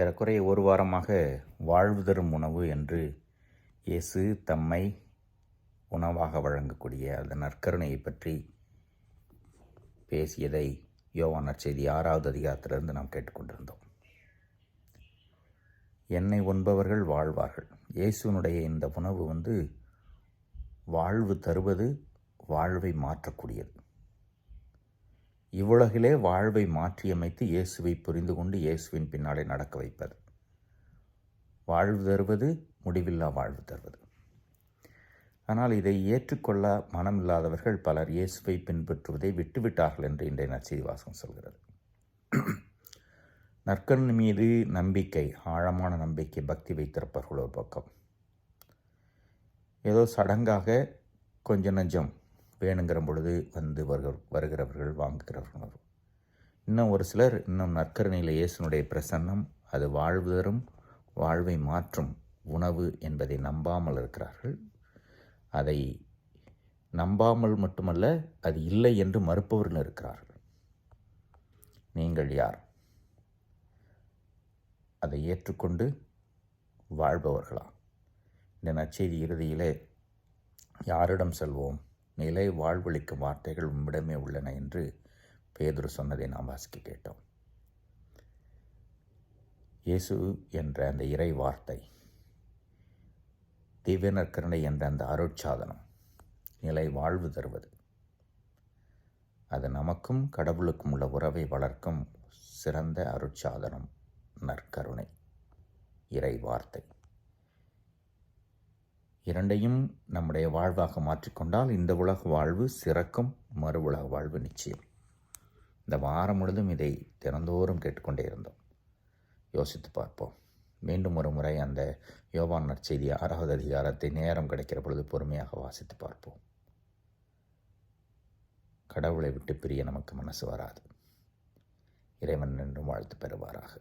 ஏறக்குறைய ஒரு வாரமாக வாழ்வு தரும் உணவு என்று இயேசு தம்மை உணவாக வழங்கக்கூடிய அந்த நற்கருணையை பற்றி பேசியதை யோவான் நற்செய்தி ஆறாவது அதிகாரத்திலிருந்து நாம் கேட்டுக்கொண்டிருந்தோம். என்னை உண்பவர்கள் வாழ்வார்கள். இயேசுனுடைய இந்த உணவு வந்து வாழ்வு தருவது வாழ்வை மாற்றக்கூடியது. இவ்வுலகிலே வாழ்வை மாற்றியமைத்து இயேசுவை புரிந்து கொண்டு இயேசுவின் பின்னாலே நடக்க வைப்பது வாழ்வு தருவது முடிவில்லா வாழ்வு தருவது. ஆனால் இதை ஏற்றுக்கொள்ள மனம் இல்லாதவர்கள் பலர் இயேசுவை பின்பற்றுவதை விட்டுவிட்டார்கள் என்று இன்றைய நற்செய்தி சொல்கிறது. நற்கண் மீது நம்பிக்கை ஆழமான நம்பிக்கை பக்தி வைத்திருப்பவர்கள் ஒரு பக்கம். ஏதோ சடங்காக கொஞ்ச நஞ்சம் வேணுங்கிற பொழுது வந்து வருக வருகிறவர்கள் வாங்குகிறவர்கள். இன்னும் ஒரு சிலர் இன்னும் நற்கருணையில் இயேசுனுடைய பிரசன்னம் அது வாழ்வு தரும் வாழ்வை மாற்றும் உணவு என்பதை நம்பாமல் இருக்கிறார்கள். அதை நம்பாமல் மட்டுமல்ல அது இல்லை என்று மறுப்பவர்கள் இருக்கிறார்கள். நீங்கள் யார்? அதை ஏற்றுக்கொண்டு வாழ்பவர்களா? இந்த நச்செய்தி இறுதியிலே யாரிடம் செல்வோம்? நிலை வாழ்வளிக்கும் வார்த்தைகள் உம்மிடமே உள்ளன என்று பேதுரு சொன்னதை நாம் வாசிக்க கேட்டோம். இயேசு என்ற அந்த இறை வார்த்தை திவ்யநற்கருணை என்ற அந்த அருட்சாதனம் நிலை வாழ்வு தருவது. அது நமக்கும் கடவுளுக்கும் உள்ள உறவை வளர்க்கும் சிறந்த அருட்சாதனம் நற்கருணை இறை வார்த்தை. இரண்டையும் நம்முடைய வாழ்வாக மாற்றிக்கொண்டால் இந்த உலக வாழ்வு சிறக்கும் மறு உலக வாழ்வு நிச்சயம். இந்த வாரம் முழுதும் இதை தினந்தோறும் கேட்டுக்கொண்டே இருந்தோம். யோசித்து பார்ப்போம். மீண்டும் ஒரு முறை அந்த யோவான் நற்செய்தி ஆறாவது அதிகாரத்தை நேரம் கிடைக்கிற பொழுது பொறுமையாக வாசித்து பார்ப்போம். கடவுளை விட்டு பிரிய நமக்கு மனசு வராது. இறைவன் என்றும் வாழ்த்து பெறுவாராக.